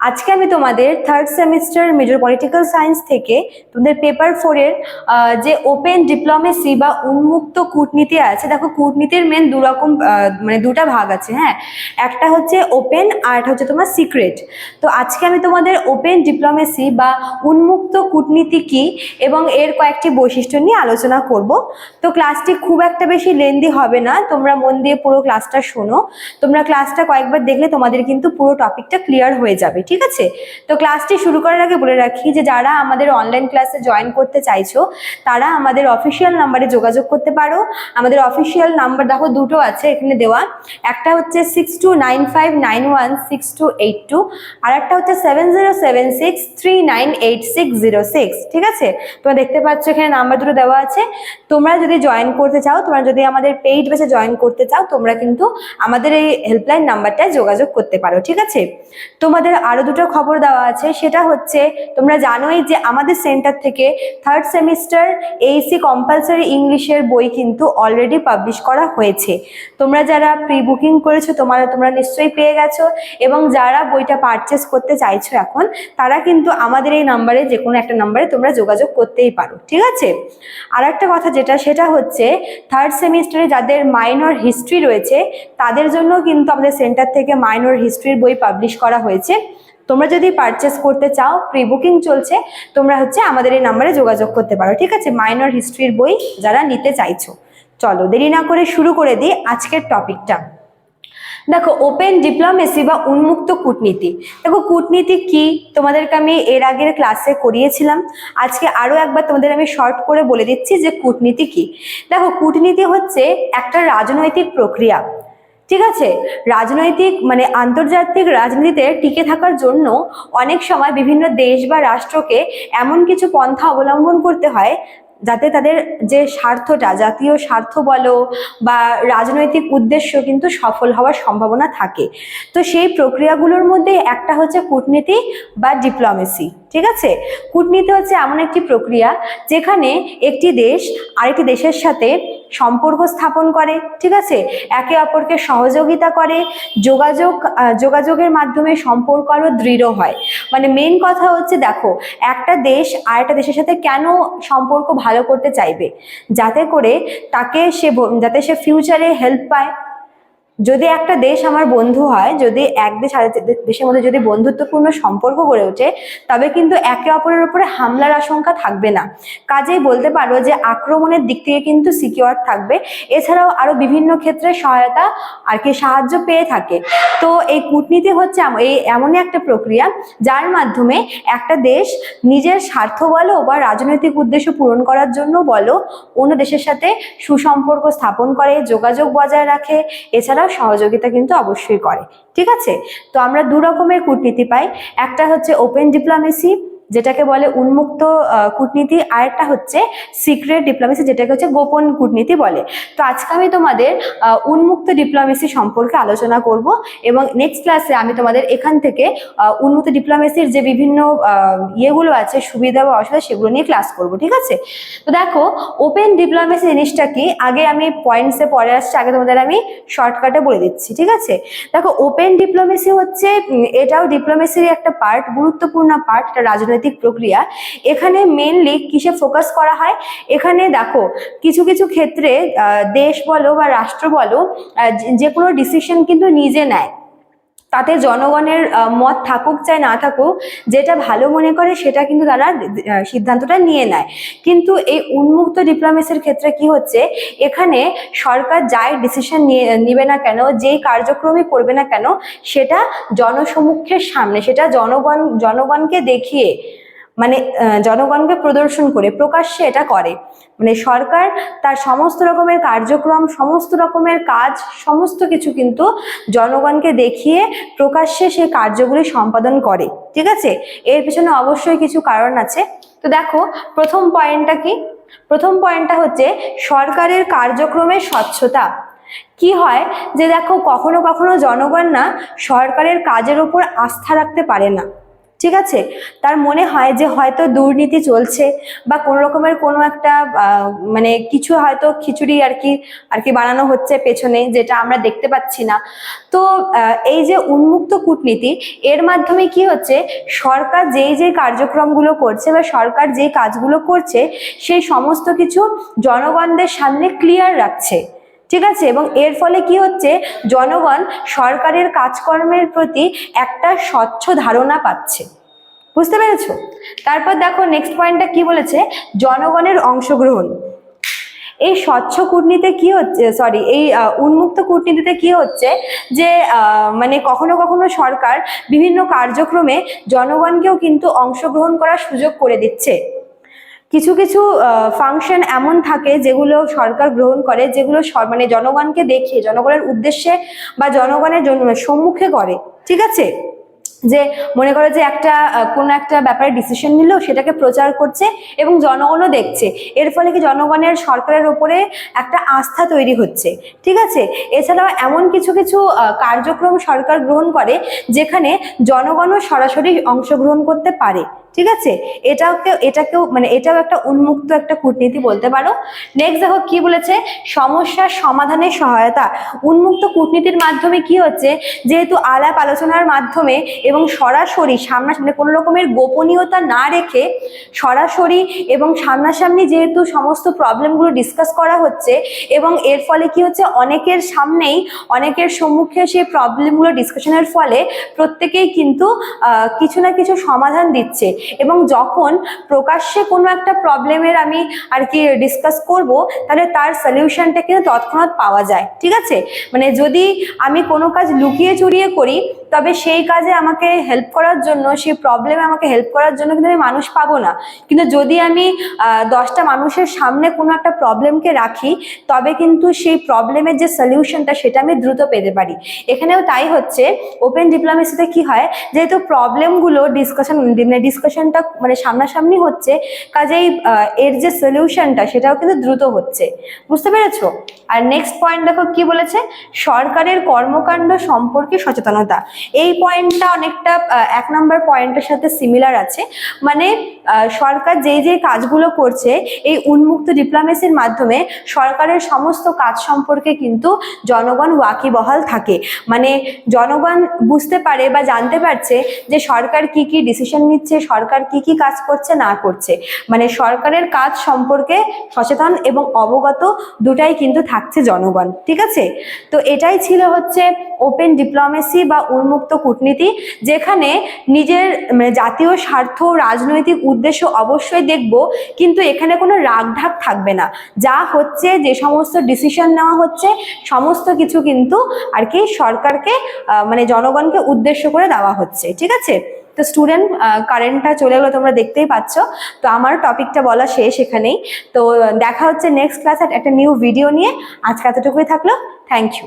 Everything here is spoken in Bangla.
আজকে আমি তোমাদের third semester major political science থেকে তোমাদের পেপার ফোরের যে ওপেন ডিপ্লোমেসি বা উন্মুক্ত কূটনীতি আছে, দেখো কূটনীতির মেন দু রকম মানে দুটা ভাগ আছে হ্যাঁ? একটা হচ্ছে ওপেন আর একটা হচ্ছে তোমার সিক্রেট তো আজকে আমি তোমাদের ওপেন ডিপ্লোমেসি বা উন্মুক্ত কূটনীতি কি এবং এর কয়েকটি বৈশিষ্ট্য নিয়ে আলোচনা করব। তো ক্লাসটি খুব একটা বেশি লেন্দি হবে না, তোমরা মন দিয়ে পুরো ক্লাসটা শোনো। তোমরা ক্লাসটা কয়েকবার দেখলে তোমাদের কিন্তু পুরো টপিকটা ক্লিয়ার হয়ে যাবে। ঠিক আছে? তো ক্লাসটি শুরু করার আগে বলে রাখি যে, যারা আমাদের অনলাইন ক্লাসে জয়েন করতে চাইছো, তারা আমাদের অফিসিয়াল নাম্বারে যোগাযোগ করতে পারো। আমাদের অফিসিয়াল নাম্বার দেখো দুটো আছে এখানে দেওয়া। একটা হচ্ছে six two nine five nine one six two eight two আর একটা হচ্ছে seven zero seven six three nine eight six zero six ঠিক আছে? তোমরা দেখতে পাচ্ছ এখানে নাম্বার দুটো দেওয়া আছে। তোমরা যদি জয়েন করতে চাও, তোমরা যদি আমাদের পেইড বেসে জয়েন করতে চাও, তোমরা কিন্তু আমাদের এই হেল্পলাইন নাম্বারটায় যোগাযোগ করতে পারো, ঠিক আছে? তোমাদের আরও দুটো খবর দেওয়া আছে। সেটা হচ্ছে, তোমরা জানোই যে আমাদের সেন্টার থেকে থার্ড সেমিস্টার এইসি কম্পালসারি ইংলিশের বই কিন্তু অলরেডি পাবলিশ করা হয়েছে। তোমরা যারা প্রি বুকিং করেছ, তোমরা তোমরা নিশ্চয়ই পেয়ে গেছো এবং যারা বইটা পারচেস করতে চাইছো এখন, তারা কিন্তু আমাদের এই নাম্বারে যে কোনো একটা নাম্বারে তোমরা যোগাযোগ করতেই পারো, ঠিক আছে? আর একটা কথা যেটা, সেটা হচ্ছে থার্ড সেমিস্টারে যাদের মাইনর হিস্ট্রি রয়েছে, তাদের জন্য কিন্তু আমাদের সেন্টার থেকে মাইনর হিস্ট্রির বই পাবলিশ করা হয়েছে। তোমরা যদি পারচেস করতে চাও প্রি বুকিং চলছে, তোমরা হচ্ছে আমাদের এই নাম্বারে যোগাযোগ করতে পারো, ঠিক আছে? মাইনর হিস্ট্রির বই যারা নিতে চাইছো। চলো, দেরি না করে শুরু করে দিই আজকের টপিকটা দেখো ওপেন ডিপ্লোমেসি বা উন্মুক্ত কূটনীতি। দেখো, কূটনীতি কি? তোমাদেরকে আমি এর আগের ক্লাসে করিয়েছিলাম। আজকে আরও একবার তোমাদের আমি শর্ট করে বলে দিচ্ছি যে কূটনীতি কি। দেখো, কূটনীতি হচ্ছে একটা রাজনৈতিক প্রক্রিয়া। ঠিক আছে? রাজনৈতিক মানে আন্তর্জাতিক রাজনীতিতে টিকে থাকার জন্য অনেক সময় বিভিন্ন দেশ বা রাষ্ট্রকে এমন কিছু পন্থা অবলম্বন করতে হয় যাতে তাদের যে স্বার্থটা, জাতীয় স্বার্থ বলো বা রাজনৈতিক উদ্দেশ্য কিন্তু সফল হওয়ার সম্ভাবনা থাকে। তো সেই প্রক্রিয়াগুলোর মধ্যে একটা হচ্ছে কূটনীতি বা ডিপ্লোমেসি ঠিক আছে? কূটনীতি হচ্ছে এমন একটি প্রক্রিয়া যেখানে একটি দেশ আরেকটি দেশের সাথে সম্পর্ক স্থাপন করে, ঠিক আছে? একে অপরকে সহযোগিতা করে, যোগাযোগ যোগাযোগের মাধ্যমে সম্পর্ক আরও দৃঢ় হয়। মানে মেন কথা হচ্ছে দেখো, একটা দেশ আর একটা দেশের সাথে কেন সম্পর্ক ভালো করতে চাইবে? যাতে করে তাকে সে যাতে সে ফিউচারে হেল্প পায়। যদি একটা দেশ আমার বন্ধু হয়, যদি এক দেশ আর দেশের মধ্যে যদি বন্ধুত্বপূর্ণ সম্পর্ক গড়ে ওঠে, তবে কিন্তু একে অপরের উপরে হামলার আশঙ্কা থাকবে না। কাজেই বলতে পারো যে আক্রমণের দিক থেকে কিন্তু সিকিউর থাকবে। এছাড়াও আরও বিভিন্ন ক্ষেত্রে সহায়তা আর কি সাহায্য পেয়ে থাকে। তো এই কূটনীতি হচ্ছে এই এমনই একটা প্রক্রিয়া যার মাধ্যমে একটা দেশ নিজের স্বার্থ বলো বা রাজনৈতিক উদ্দেশ্য পূরণ করার জন্য বলো, অন্য দেশের সাথে সুসম্পর্ক স্থাপন করে, যোগাযোগ বজায় রাখে। এছাড়াও সহযোগিতা কিন্তু অবশ্যই করে, ঠিক আছে? তো আমরা দু রকমের কূটনীতি পাই। একটা হচ্ছে ওপেন ডিপ্লোমেসি যেটাকে বলে উন্মুক্ত কূটনীতি আর একটা হচ্ছে সিক্রেট ডিপ্লোমেসি যেটাকে হচ্ছে গোপন কূটনীতি বলে। তো আজকে আমি তোমাদের উন্মুক্ত ডিপ্লোমেসি সম্পর্কে আলোচনা করব এবং নেক্সট ক্লাসে আমি তোমাদের এখান থেকে উন্মুক্ত ডিপ্লোমেসির যে বিভিন্ন ইয়েগুলো আছে, সুবিধা বা অসুবিধা, সেগুলো নিয়ে ক্লাস করব, ঠিক আছে? তো দেখো ওপেন ডিপ্লোমেসি জিনিসটা কি? আগে আমি পয়েন্টসে পরে আসছি, আগে তোমাদের আমি শর্টকাটে বলে দিচ্ছি, ঠিক আছে? দেখো ওপেন ডিপ্লোমেসি হচ্ছে এটাও ডিপ্লোমেসির একটা পার্ট গুরুত্বপূর্ণ পার্ট এটা রাজনৈতিক প্রক্রিয়া, এখানে মেনলি কিসে ফোকাস করা হয়? এখানে দেখো, কিছু কিছু ক্ষেত্রে দেশ বলো বা রাষ্ট্র বলো যে কোনো ডিসিশন কিন্তু নিজে নেয়। তাতে জনগণের মত থাকুক চাই না থাকুক, যেটা ভালো মনে করে সেটা কিন্তু তারা সিদ্ধান্তটা নিয়ে নেয়। কিন্তু এই উন্মুক্ত ডিপ্লোমেসির ক্ষেত্রে কি হচ্ছে, এখানে সরকার যাই ডিসিশন নিয়ে, নিবে না কেন, যেই কার্যক্রমই করবে না কেন, সেটা জনসমুখের সামনে, সেটা জনগণ, জনগণকে দেখিয়ে মানে জনগণকে প্রদর্শন করে, প্রকাশ্যে এটা করে। মানে সরকার তার সমস্ত রকমের কার্যক্রম, সমস্ত রকমের কাজ, সমস্ত কিছু কিন্তু জনগণকে দেখিয়ে প্রকাশ্যে সেই কার্যগুলি সম্পাদন করে। ঠিক আছে? এর পেছনে অবশ্যই কিছু কারণ আছে। তো দেখো, প্রথম পয়েন্টটা কি? প্রথম পয়েন্টটা হচ্ছে সরকারের কার্যক্রমের স্বচ্ছতা। কি হয় যে দেখো, কখনো কখনো জনগণ না সরকারের কাজের উপর আস্থা রাখতে পারে না। ঠিক আছে? তার মনে হয় যে হয়তো দুর্নীতি চলছে বা কোনো রকমের কোনো একটা মানে কিছু হয়তো খিচুড়ি আর কি আর কি বানানো হচ্ছে পেছনে যেটা আমরা দেখতে পাচ্ছি না। তো এই যে উন্মুক্ত কূটনীতি, এর মাধ্যমে কি হচ্ছে? সরকার যেই যে কার্যক্রমগুলো করছে বা সরকার যে কাজগুলো করছে, সেই সমস্ত কিছু জনগণদের সামনে ক্লিয়ার রাখছে। ঠিক আছে? এবং এর ফলে কি হচ্ছে? জনগণ সরকারের কাজকর্মের প্রতি একটা স্বচ্ছ ধারণা পাচ্ছে। বুঝতে পেরেছ? তারপর দেখো নেক্সট পয়েন্টটা কি বলেছে? জনগণের অংশগ্রহণ। এই স্বচ্ছ কূটনীতিতে কি হচ্ছে? সরি এই উন্মুক্ত কূটনীতিতে কি হচ্ছে? যে মানে কখনো কখনো সরকার বিভিন্ন কার্যক্রমে জনগণকেও কিন্তু অংশগ্রহণ করার সুযোগ করে দিচ্ছে। কিছু কিছু ফাংশন এমন থাকে যেগুলো সরকার গ্রহণ করে, যেগুলো মানে জনগণকে দেখে, জনগণের উদ্দেশ্যে বা জনগণের সম্মুখে করে, ঠিক আছে? যে মনে করে যে একটা কোনো একটা ব্যাপারে ডিসিশন নিল, সেটাকে প্রচার করছে এবং জনগণও দেখছে। এর ফলে কি জনগণের সরকারের ওপরে একটা আস্থা তৈরি হচ্ছে, ঠিক আছে? এছাড়াও এমন কিছু কিছু কার্যক্রম সরকার গ্রহণ করে, যেখানে জনগণও সরাসরি অংশগ্রহণ করতে পারে ঠিক আছে? এটাকে এটাকেও মানে এটাও একটা উন্মুক্ত একটা কূটনীতি বলতে পারো। নেক্সট দেখো কি বলেছে? সমস্যার সমাধানের সহায়তা। উন্মুক্ত কূটনীতির মাধ্যমে কি হচ্ছে? যেহেতু আলাপ আলোচনার মাধ্যমে এবং সরাসরি সামনাসামনি কোনো রকমের গোপনীয়তা না রেখে সরাসরি এবং সামনাসামনি যেহেতু সমস্ত প্রবলেমগুলো ডিসকাস করা হচ্ছে এবং এর ফলে কি হচ্ছে? অনেকের সামনেই, অনেকের সম্মুখে সেই প্রবলেমগুলো ডিসকাশনের ফলে প্রত্যেকেই কিন্তু কিছু না কিছু সমাধান দিচ্ছে। এবং যখন প্রকাশ্যে কোনো একটা প্রবলেমের আমি আর কি ডিসকাস করব, তাহলে তার সলিউশনটা কিন্তু তৎক্ষণাৎ পাওয়া যায়। ঠিক আছে? মানে যদি আমি কোনো কাজ লুকিয়ে চুরিয়ে করি তবে সেই কাজে আমাকে হেল্প করার জন্য, সেই প্রবলেমে আমাকে হেল্প করার জন্য কিন্তু আমি মানুষ পাবো না। কিন্তু যদি আমি দশটা মানুষের সামনে কোনো একটা প্রবলেমকে রাখি, তবে কিন্তু সেই প্রবলেমের যে সলিউশনটা সেটা আমি দ্রুত পেতে পারি। এখানেও তাই হচ্ছে ওপেন ডিপ্লোমেসিতে কি হয়, যেহেতু প্রবলেমগুলো ডিসকাশন মানে ডিসকাশনটা মানে সামনাসামনি হচ্ছে, কাজেই এর যে সলিউশনটা সেটাও কিন্তু দ্রুত হচ্ছে। বুঝতে পেরেছ? আর নেক্সট পয়েন্ট দেখো কি বলেছে? সরকারের কর্মকাণ্ড সম্পর্কে সচেতনতা। এই পয়েন্টটা অনেকটা এক নম্বর পয়েন্টের সাথে সিমিলার আছে। মানে সরকার যেই যেই কাজগুলো করছে, এই উন্মুক্ত ডিপ্লোমেসির মাধ্যমে সরকারের সমস্ত কাজ সম্পর্কে কিন্তু জনগণ ওয়াকিবহাল থাকে। মানে জনগণ বুঝতে পারে বা জানতে পারছে যে সরকার কি কি ডিসিশন নিচ্ছে, সরকার কি কি কাজ করছে, না করছে। মানে সরকারের কাজ সম্পর্কে সচেতন এবং অবগত দুটাই কিন্তু থাকছে জনগণ, ঠিক আছে? তো এটাই ছিল হচ্ছে ওপেন ডিপ্লোমেসি বা উন্মুক্ত কূটনীতি, যেখানে নিজের মানে জাতীয় স্বার্থ রাজনৈতিক উদ্দেশ্য অবশ্যই দেখব, কিন্তু এখানে কোনো রাগঢাক থাকবে না। যা হচ্ছে যে সমস্ত ডিসিশন নেওয়া হচ্ছে, সমস্ত কিছু কিন্তু আর কি সরকারকে মানে জনগণকে উদ্দেশ্য করে দেওয়া হচ্ছে। ঠিক আছে? তো স্টুডেন্ট কারেন্টটা চলে গেলো তোমরা দেখতেই পাচ্ছ। তো আমার টপিকটা বলা শেষ এখানেই। তো দেখা হচ্ছে নেক্সট ক্লাস একটা নিউ ভিডিও নিয়ে। আজকে এতটুকুই থাকল। Thank you